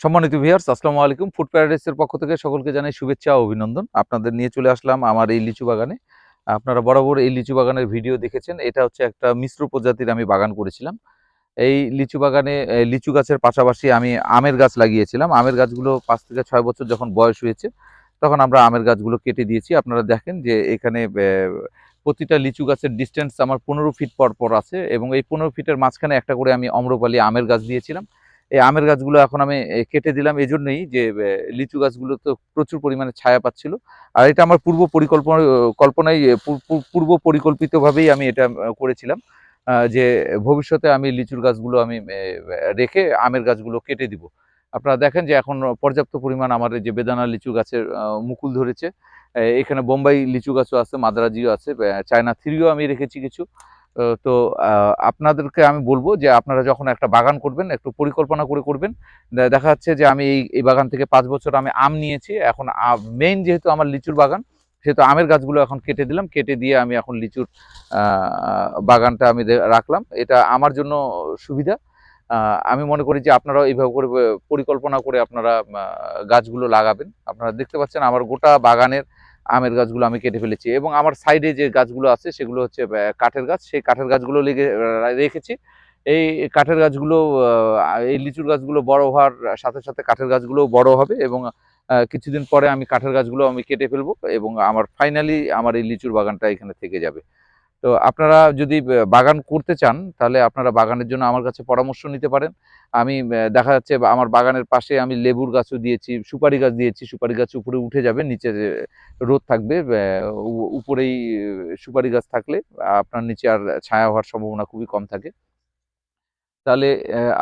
সম্মানিত ভিউয়ার্স আসসালামু আলাইকুম। ফুড প্যারাডাইসের পক্ষ থেকে সকলকে জানাই শুভেচ্ছা ও অভিনন্দন। আপনাদের নিয়ে চলে আসলাম আমার এই লিচু বাগানে। আপনারা বরাবর এই লিচু বাগানের ভিডিও দেখেছেন। এটা হচ্ছে একটা মিশ্র প্রজাতির আমি বাগান করেছিলাম। এই লিচু বাগানে লিচু গাছের পাশাপাশি আমি আমের গাছ লাগিয়েছিলাম। আমের গাছগুলো পাঁচ থেকে ছয় বছর যখন বয়স হয়েছে, তখন আমরা আমের গাছগুলো কেটে দিয়েছি। আপনারা দেখেন যে এখানে প্রতিটা লিচু গাছের ডিস্টেন্স আমার পনেরো ফিট পর পর আছে এবং এই পনেরো ফিটের মাঝখানে একটা করে আমি অম্রপালি আমের গাছ দিয়েছিলাম। এই আমের গাছগুলো এখন আমি কেটে দিলাম। এই জন্যই যে লিচু গাছগুলো তো প্রচুর পরিমাণে ছায়া পাচ্ছিল। আর এটা আমার পূর্ব পরিকল্পনা কল্পনায় পূর্ব পরিকল্পিতভাবেই আমি এটা করেছিলাম। যে, ভবিষ্যতে আমি লিচুর গাছগুলো আমি রেখে আমের গাছগুলো কেটে দিব। আপনারা দেখেন যে, এখন পর্যাপ্ত পরিমাণ আমার যে বেদানা লিচু গাছের মুকুল ধরেছে। এখানে বোম্বাই লিচু গাছও আছে, মাদ্রাজিও আছে চায়না থ্রিও আমি রেখেছি কিছু। তো আপনাদেরকে আমি বলব যে আপনারা যখন একটা বাগান করবেন, একটু পরিকল্পনা করে করবেন। দেখা যাচ্ছে যে আমি এই এই বাগান থেকে পাঁচ বছর আমি আম নিয়েছি। এখন মেইন যেহেতু আমার লিচুর বাগান, সেহেতু আমের গাছগুলো এখন কেটে দিলাম। কেটে দিয়ে আমি এখন লিচুর বাগানটা আমি রাখলাম। এটা আমার জন্য সুবিধা। আমি মনে করি যে আপনারাও এইভাবে করে, পরিকল্পনা করে আপনারা গাছগুলো লাগাবেন। আপনারা দেখতে পাচ্ছেন আমার গোটা বাগানের আমের গাছগুলো আমি কেটে ফেলেছি এবং আমার সাইডে যে গাছগুলো আছে সেগুলো হচ্ছে কাঠের গাছ। সেই কাঠের গাছগুলো লেগে রেখেছি। এই কাঠের গাছগুলো এই লিচুর গাছগুলো বড় হওয়ার সাথে সাথে কাঠের গাছগুলো বড় হবে এবং কিছুদিন পরে আমি কাঠের গাছগুলো আমি কেটে ফেলব এবং আমার ফাইনালি আমার এই লিচুর বাগানটা এখানে থেকে যাবে। তো আপনারা যদি বাগান করতে চান, তাহলে আপনারা বাগানের জন্য আমার কাছে পরামর্শ নিতে পারেন। আমি দেখা যাচ্ছে আমার বাগানের পাশে আমি লেবুর গাছও দিয়েছি, সুপারি গাছ দিয়েছি, সুপারি গাছ উপরে উঠে যাবে, নিচে রোদ থাকবে উপরেই সুপারি গাছ থাকলে আপনার নিচে আর ছায়া হওয়ার সম্ভাবনা খুবই কম থাকে। তাহলে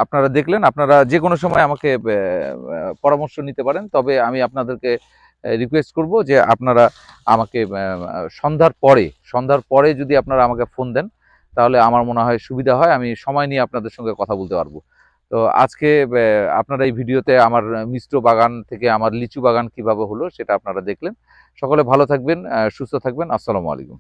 আপনারা দেখলেন, আপনারা যে কোনো সময় আমাকে পরামর্শ নিতে পারেন। তবে আমি আপনাদেরকে রিকোয়েস্ট করব যে আপনারা আমাকে সন্ধ্যার পরে সন্ধ্যার পরে যদি আপনারা আমাকে ফোন দেন, তাহলে আমার মনে হয় সুবিধা হয়, আমি সময় নিয়ে আপনাদের সঙ্গে কথা বলতে পারব। তো আজকে আপনারা এই ভিডিওতে আমার মিশ্র বাগান থেকে আমার লিচু বাগান কীভাবে হলো সেটা আপনারা দেখলেন। সকলে ভালো থাকবেন সুস্থ থাকবেন, আসসালামু আলাইকুম।